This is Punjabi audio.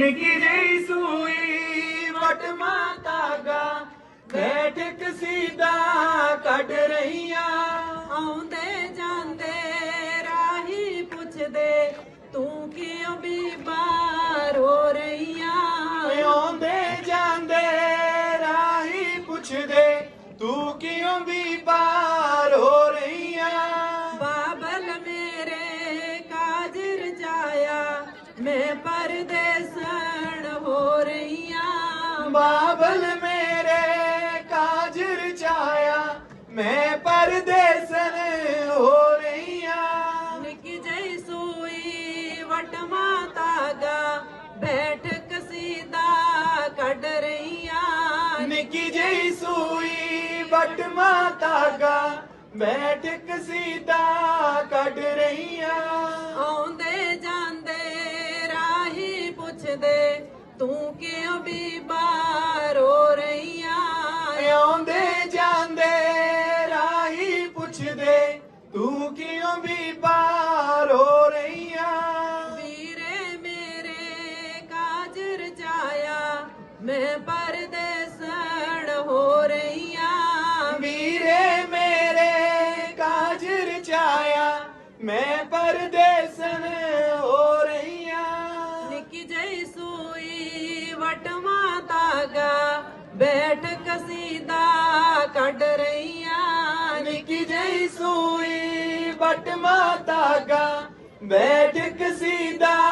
ਜਿਹੀ ਸੂਈ ਵਟਮਾ ਤਾਗਾ ਬੈਠ ਕਸੀਦਾ ਕੱਢ ਰਹੀਆਂ। ਆਉਂਦੇ ਜਾਂਦੇ ਰਾਹੀ ਪੁੱਛਦੇ ਤੂੰ ਕਿਉਂ ਬੀਬਾ ਰੋ ਰਹੀਆਂ? ਆਉਂਦੇ ਜਾਂਦੇ ਰਾਹੀ ਪੁੱਛਦੇ ਤੂੰ ਕਿਉਂ ਵੀ ਬਾਹਰ ਹੋ ਰਹੀਆਂ? ਬਾਬਲ ਮੇਰੇ ਕਾਜਰ ਜਾਇਆ ਮੈਂ ਹੋ ਰਹੀਆਂ ਬਾਬਲ ਮੇਰੇ ਕਾਜਰ ਚਾਇਆ ਮੈਂ ਪਰਦੇਸਨ ਹੋ ਰਹੀਆਂ। ਨਿੱਕੀ ਜਿਹੀ ਸੂਈ ਵਟਮਾ ਤਾਗਾ ਬੈਠ ਕਸੀਦਾ ਕੱਢ ਰਹੀਆਂ। ਨਿੱਕੀ ਜਿਹੀ ਸੂਈ ਵਟਮਾ ਤਾਗਾ ਬੈਠ ਕਸੀਦਾ ਕੱਢ ਰਹੀਆਂ। ਆਉਂਦੇ ਜਾਂਦੇ ਰਾਹੀ ਪੁੱਛਦੇ ਤੂੰ ਕਿਉਂ ਬੀਬਾ ਤੂੰ ਕਿਉਂ ਵੀ ਬਾਹਰ ਹੋ ਰਹੀਆਂ? ਵੀਰੇ ਮੇਰੇ ਕਾਜਰ ਜਾਇਆ ਮੈਂ ਪਰਦੇਸਣ ਹੋ ਰਹੀਆਂ। ਵੀਰੇ ਮੇਰੇ ਕਾਜਰ ਚਾਇਆ ਮੈਂ ਪਰਦੇਸਨ ਸੂਈ ਬਟ ਮਾਤਾਗਾ ਬੈਠ ਕਸੀਦਾ